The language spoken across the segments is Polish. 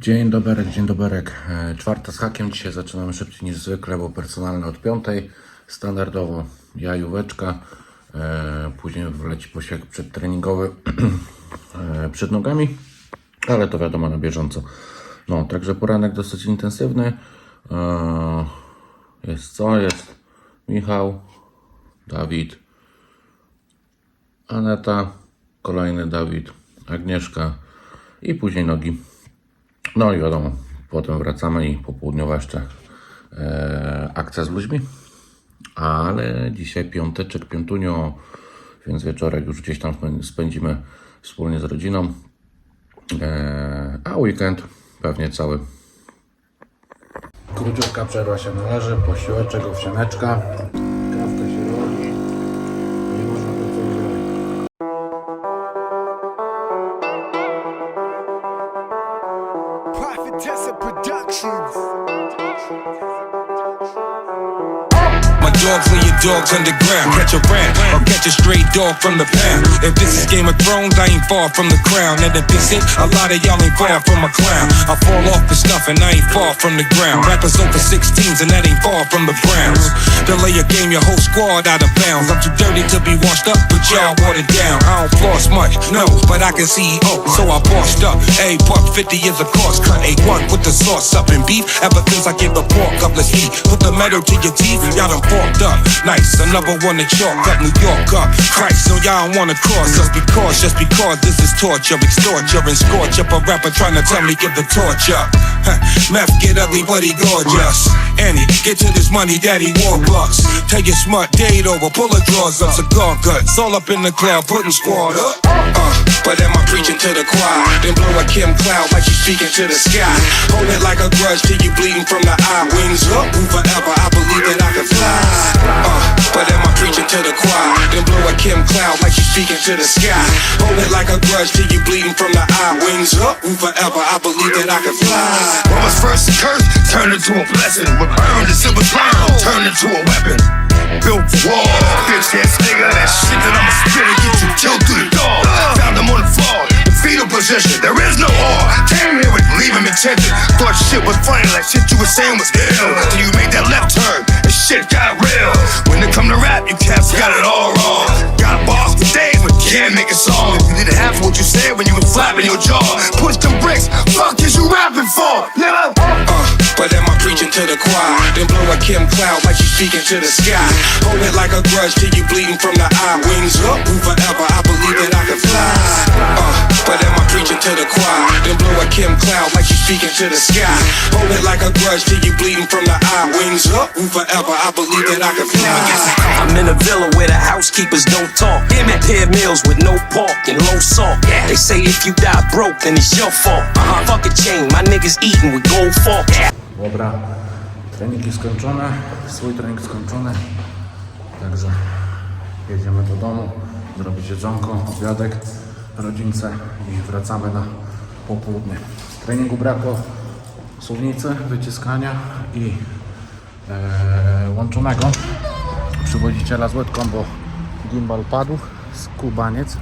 Dzień dobry, dzień dobry. E, Czwarta z hakiem. Dzisiaj zaczynamy szybciej niż zwykle, bo personalne od piątej. Standardowo jajóweczka. E, Później wleci posiłek przedtreningowy e, przed nogami, ale to wiadomo na bieżąco. No, także poranek dosyć intensywny. Jest co? Jest Michał, Dawid, Aneta, kolejny Dawid, Agnieszka i później nogi. No i wiadomo, potem wracamy i popołudniowa jeszcze e, akcja z ludźmi. Ale dzisiaj piąteczek, piątunio, więc wieczorek już gdzieś tam spę- spędzimy wspólnie z rodziną. E, a weekend pewnie cały. Króciutka przerwa się należy, posiłeczek, owsianeczka. Productions. Dogs lay your dogs underground. Catch a rat or catch a stray dog from the pound. If this is Game of Thrones, I ain't far from the crown. And if this it, a lot of y'all ain't far from a clown. I fall off the stuff and I ain't far from the ground. Rappers over 16s and that ain't far from the Browns. Delay a game, your whole squad out of bounds. I'm too dirty to be washed up, but y'all watered down. I don't floss much, no, but I can see oh, so I bossed up. A buck 50 is a cost cut. A1 with the sauce up and beef. Ever since I gave the pork up, let's eat. Put the metal to your teeth, y'all done forked up. Nice, another one to chalk up New York up. Christ, so y'all wanna cross us because, just because this is torture, extorture and scorch up a rapper trying to tell me give the torch up. Huh, Meth get ugly, but he gorgeous. Annie, get to this money, daddy war bucks. Tell your smart date over, pull the drawers up, cigar guts. All up in the cloud, putting squad up. Uh, but am I preaching to the choir? Then blow a Kim Cloud like she's speaking to the sky. Hold it like a grudge till you bleeding from the eye. Wings up, who forever, I believe that I can fly. Uh, but am I preaching to the choir? Then blow a Kim Cloud like she's speaking to the sky. Hold it like a grudge till you bleeding from the eye. Wings up, who forever, I believe that I can fly. What was first a curse turned into a blessing. What burned it was burned turned into a weapon. Built war, bitch ass nigga. That shit that I'ma spit and get you killed through the door. Found him on the floor, fetal position. There is intention. Thought shit was funny, like shit you were saying was ill. Till you made that left turn and shit got real. When it come to rap, you cats got it all wrong. Got bars for days, but can't make a song. You didn't have what you said when you was flapping your jaw. Push them bricks, fuck is you rapping for? Nigga. Uh, but am I preaching to the choir? Then blow a Kim Cloud like she's speaking to the sky. Hold it like a grudge till you bleeding from the eye. Wings up, move forever, I believe that I can fly. Uh, but am I preaching to the choir? Then blow a Kim Cloud like she's speaking to the sky. Hold it like a grudge till you bleeding from the eye. Wings up, forever, I believe that I can fly. I'm in a villa where the housekeepers don't talk. Pair meals with no pork and low salt. They say if you die broke, then it's your fault. Uh-huh. Fuck a chain, my niggas eating with gold fork. Dobra, treningi skończone, swój trening skończony, także jedziemy do domu, zrobić jedzonko, obiadek, rodzince i wracamy na popołudnie. Z treningu brakło suwnicy, wyciskania i e, łączonego przywodziciela z łydką, bo gimbal padł, skubaniec.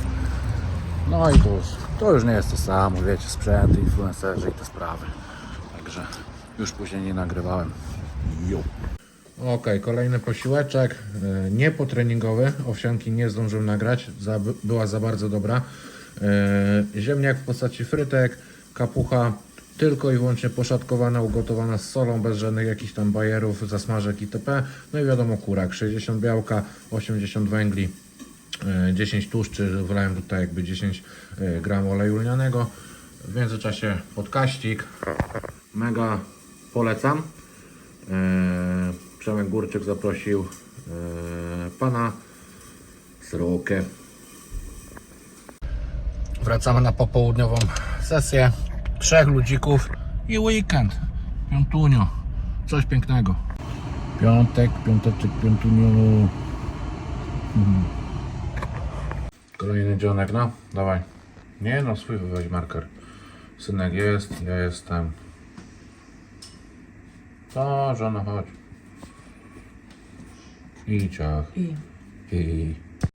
No i to już, to już nie jest to samo, wiecie, sprzęty, influencerzy i te sprawy. Także już później nie nagrywałem. Jo. Ok, kolejny posiłeczek, e, nie potreningowy, owsianki nie zdążyłem nagrać, za, była za bardzo dobra. E, Ziemniak w postaci frytek, kapucha tylko i wyłącznie poszatkowana, ugotowana z solą, bez żadnych jakichś tam bajerów, zasmażek itp. No i wiadomo kurak, 60 białka, 80 węgli, e, 10 tłuszczy, wlałem tutaj jakby 10 e, gram oleju lnianego. W międzyczasie podkaścik, mega polecam. Eee, Przemek Górczyk zaprosił pana Srokę. Wracamy na popołudniową sesję. Trzech ludzików i weekend. Piątunio. Coś pięknego. Piątek, piąteczek, piątunio. Mhm. Kolejny dzionek, no. Dawaj. Nie no, swój weź marker. Synek jest, ja jestem. To, żona, chodź. I ciach. I. I.